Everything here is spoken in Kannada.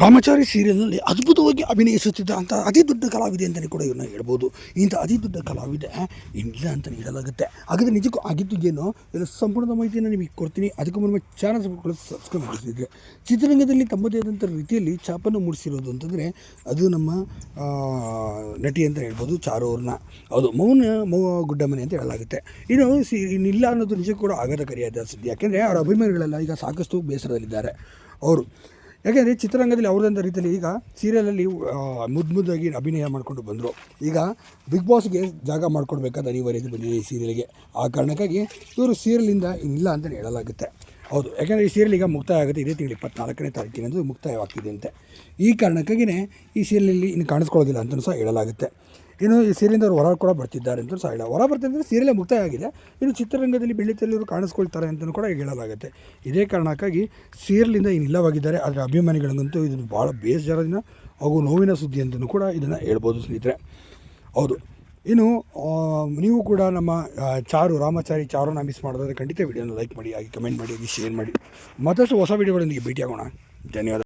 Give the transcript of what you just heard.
ರಾಮಚಾರಿ ಸೀರಿಯಲ್ನಲ್ಲಿ ಅದ್ಭುತವಾಗಿ ಅಭಿನಯಿಸುತ್ತಿದ್ದ ಅಂತ ಅತಿ ದೊಡ್ಡ ಕಲಾವಿದೆ ಅಂತಲೇ ಕೂಡ ಇವನ್ನ ಹೇಳ್ಬೋದು. ಇಂಥ ಅತಿ ದೊಡ್ಡ ಕಲಾವಿದೆ ಇಲ್ಲ ಅಂತಲೇ ಹೇಳಲಾಗುತ್ತೆ. ಹಾಗಾದರೆ ನಿಜಕ್ಕೂ ಆಗಿದ್ದು ಏನು? ಇದರ ಸಂಪೂರ್ಣ ಮಾಹಿತಿಯನ್ನು ನಿಮಗೆ ಕೊಡ್ತೀನಿ. ಅದಕ್ಕೆ ಮುನ್ನ ಚಾನಲ್ ಸಬ್ಸ್ಕ್ರೈಬ್ ಮಾಡಿಸಿದ್ರೆ. ಚಿತ್ರರಂಗದಲ್ಲಿ ತಮ್ಮದೇ ಆದಂಥ ರೀತಿಯಲ್ಲಿ ಛಾಪನ್ನು ಮೂಡಿಸಿರೋದು ಅಂತಂದರೆ ಅದು ನಮ್ಮ ನಟಿ ಅಂತ ಹೇಳ್ಬೋದು ಚಾರು ಅವ್ರನ್ನ. ಹೌದು, ಮೌನ, ಮೌ ಗುಡ್ಡಮನೆ ಅಂತ ಹೇಳಲಾಗುತ್ತೆ. ಇನ್ನು ಸಿ, ಇನ್ನಿಲ್ಲ ಅನ್ನೋದು ನಿಜಕ್ಕೂ ಕೂಡ ಆಘಾತಕಾರಿಯಾದ ಸುದ್ದಿ. ಯಾಕೆಂದರೆ ಅವರ ಅಭಿಮಾನಿಗಳೆಲ್ಲ ಈಗ ಸಾಕಷ್ಟು ಬೇಸರದಲ್ಲಿದ್ದಾರೆ. ಅವರು ಯಾಕೆಂದರೆ ಚಿತ್ರರಂಗದಲ್ಲಿ ಅವ್ರದಂಥ ರೀತಿಯಲ್ಲಿ ಈಗ ಸೀರಿಯಲಲ್ಲಿ ಮುದ್ದು ಮುದ್ದಾಗಿ ಅಭಿನಯ ಮಾಡಿಕೊಂಡು ಬಂದರು. ಈಗ ಬಿಗ್ ಬಾಸ್ಗೆ ಜಾಗ ಮಾಡಿಕೊಡ್ಬೇಕಾದ ಅನಿವಾರ್ಯತೆ ಬಂದಿದೆ ಈ ಸೀರಿಯಲ್ಗೆ ಆ ಕಾರಣಕ್ಕಾಗಿ ಇವರು ಸೀರಿಯಲಿಂದ ಇಲ್ಲ ಅಂತಲೇ ಹೇಳಲಾಗುತ್ತೆ. ಹೌದು. ಯಾಕೆಂದರೆ ಈ ಸೀರಿಯಲ್ ಈಗ ಮುಕ್ತಾಯ ಆಗುತ್ತೆ ಇದೇ ತಿಂಗಳು ಇಪ್ಪತ್ನಾಲ್ಕನೇ ತಾರೀಕಿನಂದು ಮುಕ್ತಾಯವಾಗ್ತಿದೆ ಅಂತೆ. ಈ ಕಾರಣಕ್ಕಾಗಿಯೇ ಈ ಸೀರಿಯಲಲ್ಲಿ ಇನ್ನು ಕಾಣಿಸ್ಕೊಳ್ಳೋದಿಲ್ಲ ಅಂತಲೂ ಸಹ ಹೇಳಲಾಗುತ್ತೆ. ಇನ್ನು ಈ ಸೀರಿಯಲಿಂದ ಅವರು ಹೊರ ಕೂಡ ಬರ್ತಿದ್ದಾರೆ ಅಂತಲೂ ಸಹ ಹೇಳ ಹೊರ ಬರ್ತಾರೆ ಸೀರಿಯಲೇ ಮುಕ್ತಾಯ ಆಗಿದೆ. ಇನ್ನು ಚಿತ್ರರಂಗದಲ್ಲಿ ಬೆಳ್ಳಿತಲ್ಲಿವರು ಕಾಣಿಸ್ಕೊಳ್ತಾರೆ ಅಂತಲೂ ಕೂಡ ಹೇಳಲಾಗುತ್ತೆ. ಇದೇ ಕಾರಣಕ್ಕಾಗಿ ಸೀರಿಯಲಿಂದ ಇನ್ನಿಲ್ಲವಾಗಿದ್ದಾರೆ ಆದರೆ ಅಭಿಮಾನಿಗಳಿಗಂತೂ ಇದು ಭಾಳ ಬೇಸರದಿನ ಹಾಗೂ ನೋವಿನ ಸುದ್ದಿ ಅಂತಲೂ ಕೂಡ ಇದನ್ನು ಹೇಳ್ಬೋದು ಸ್ನೇಹಿತರೆ. ಹೌದು. ಇನ್ನು ನೀವು ಕೂಡ ನಮ್ಮ ಚಾರು, ರಾಮಚಾರಿ ಚಾರುನ ಮಿಸ್ ಮಾಡೋದಾದ್ರೆ ಖಂಡಿತ ವೀಡಿಯೋನ ಲೈಕ್ ಮಾಡಿ, ಹಾಗೆ ಕಮೆಂಟ್ ಮಾಡಿ, ಹಾಗೆ ಶೇರ್ ಮಾಡಿ. ಮತ್ತಷ್ಟು ಹೊಸ ವಿಡಿಯೋಗಳೊಂದಿಗೆ ಭೇಟಿಯಾಗೋಣ. ಧನ್ಯವಾದ.